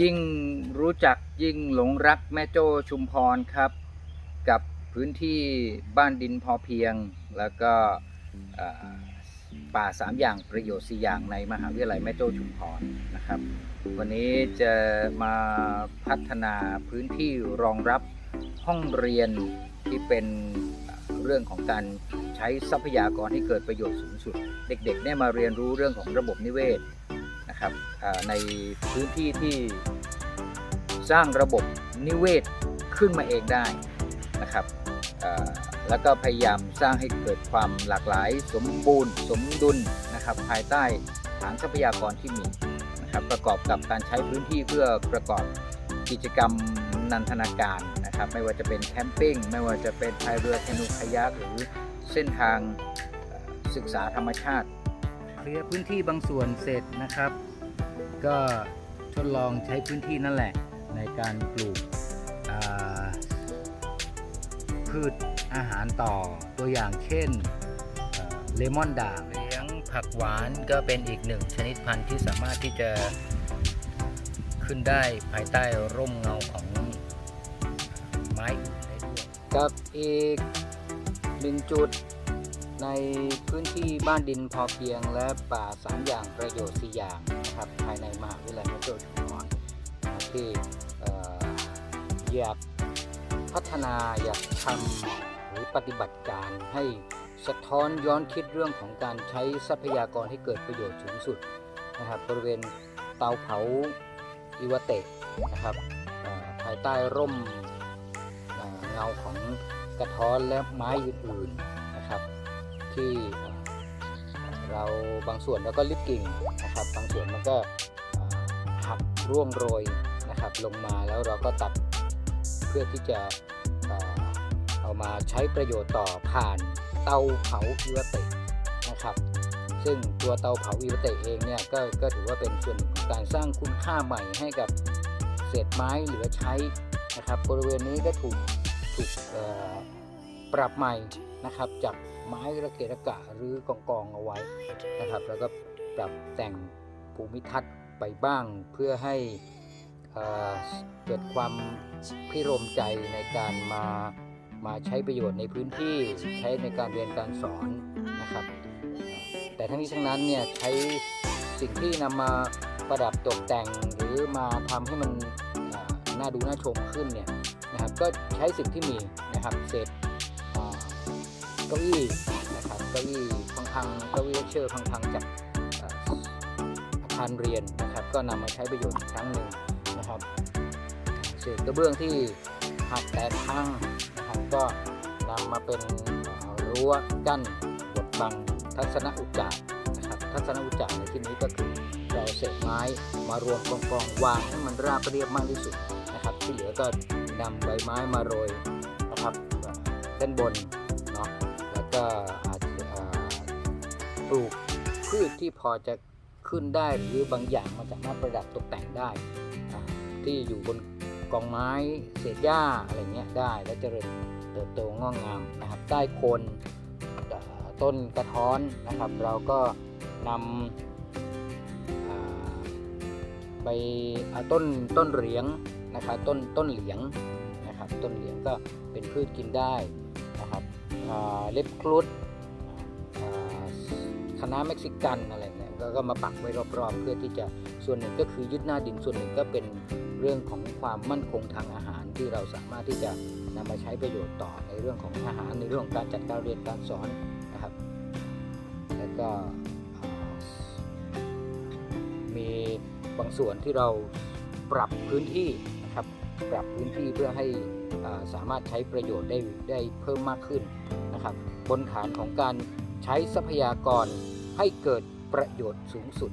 ยิ่งรู้จักยิ่งหลงรักแม่โจ้ชุมพรครับ กับพื้นที่บ้านดินพอเพียง แล้วก็ป่าสามอย่างประโยชน์สี่อย่างในมหาวิทยาลัยแม่โจ้ชุมพรนะครับ วันนี้จะมาพัฒนาพื้นที่รองรับห้องเรียนที่เป็นเรื่องของการใช้ทรัพยากรให้เกิดประโยชน์สูงสุด เด็กๆได้มาเรียนรู้เรื่องของระบบนิเวศ นะครับในพื้นที่ที่สร้างระบบนิเวศขึ้นมาเองได้นะครับแล้วก็พยายามสร้างให้เกิดความหลากหลาย สมบูรณ์ สมดุลนะครับ ภายใต้ฐานทรัพยากรที่มีนะครับประกอบกับการใช้พื้นที่เพื่อประกอบกิจกรรมนันทนาการนะครับ ไม่ว่าจะเป็นแคมปิ้งไม่ว่าจะเป็นพายเรือแคนูคายักหรือเส้นทางศึกษาธรรมชาติเคลียร์พื้นที่บางส่วนเสร็จนะครับ ก็ทดลองใช้พื้นที่นั่นแหละ ในการปลูกพืชอาหารต่อตัวอย่างเช่นเลมอนด่างเลี้ยงผักหวานก็เป็นอีกหนึ่งชนิดพันธุ์ที่สามารถที่จะขึ้นได้ภายใต้ร่มเงาของไม้อื่นได้ด้วยกับอีกหนึ่งจุด ในพื้นที่บ้านดินพอเพียงและป่าสามอย่างประโยชน์สี่อย่างนะครับภายในมหาวิทยาลัยมหิดลชุมพรนที่อยากพัฒนาอยากทำหรือปฏิบัติการให้สะท้อนย้อนคิดเรื่องของการใช้ทรัพยากรให้เกิดประโยชน์สูงสุดนะครับบริเวณเตาเผาอิวเตะนะครับภายใต้ร่มเงาของกระท้อนและไม้อื่นๆ ที่เราบางส่วนเราก็ลิบกิ่งนะครับ บางส่วนมันก็หักร่วงโรยนะครับ ลงมาแล้วเราก็ตัดเพื่อที่จะเอามาใช้ประโยชน์ต่อผ่านเตาเผาอิวเตะนะครับ ซึ่งตัวเตาเผาอิวเตะเองเนี่ยก็ก็ถือว่าเป็นส่วนหนึ่งของการสร้างคุณค่าใหม่ให้กับเศษไม้เหลือใช้นะครับ บริเวณนี้ก็ถูกถูกปรับใหม่นะครับจาก ไม้ระเกะระกะหรือกองกองเอาไว้นะครับ แล้วก็ปรับแต่งภูมิทัศน์ไปบ้างเพื่อให้เเกิดความพิรมใจในการมามาใช้ประโยชน์ในพื้นที่ใช้ในการเรียนการสอนนะครับ แต่ทั้งนี้ทั้งนั้นเนี่ยใช้สิ่งที่นำมาประดับตกแต่งหรือมาทำให้มันน่าดูน่าชมขึ้นเนี่ยนะครับก็ใช้สิ่งที่มีนะครับเศษ ก้าอี้นะครับเก้าอี้พังๆเก้าอี้เชอร์พังๆจากอาคารเรียนนะครับก็นำมาใช้ประโยชน์อีกครั้งหนึ่งนะครับเศษกระเบื้องที่หักแตกพังนะครับก็นำมาเป็นรั้วกั้นบดบังทัศนอุจจาระนะครับทัศนอุจจาระในที่นี้ก็คือเราเศษไม้มารวมกองกองๆวางให้มันราบเรียบมากที่สุดนะครับ ที่เหลือก็นำใบไม้มาโรยนะครับเอ่อด้านบนเนาะ ก็อาจจะปลูกพืชที่พอจะขึ้นได้หรือบางอย่างมันสามารถประดับตกแต่งได้ ที่อยู่บนกองไม้เศษหญ้าอะไรเงี้ยได้และเจริญเติบโตงอกงามนะครับใต้โคนต้นกระท้อนนะครับ เราก็นำไปอ่าต้นต้นเหลียงนะครับต้นต้นเหลียงนะครับต้นเหลียงก็เป็นพืชกินได้นะครับ เล็บครุฑอ่าคะเม็กซิกันอะไรเนี่ยก็มาปักไว้รอบๆ เพื่อที่จะส่วนหนึ่งก็คือยึดหน้าดินส่วนหนึ่งก็เป็นเรื่องของความมั่นคงทางอาหารที่เราสามารถที่จะนำมาใช้ประโยชน์ต่อในเรื่องของอาหารในเรื่องของการจัดการเรียนการสอนนะครับ แล้วก็มีบางส่วนที่เราปรับพื้นที่ ปรับพื้นที่เพื่อให้สามารถใช้ประโยชน์ได้ได้เพิ่มมากขึ้นนะครับบนฐานของการใช้ทรัพยากรให้เกิดประโยชน์สูงสุด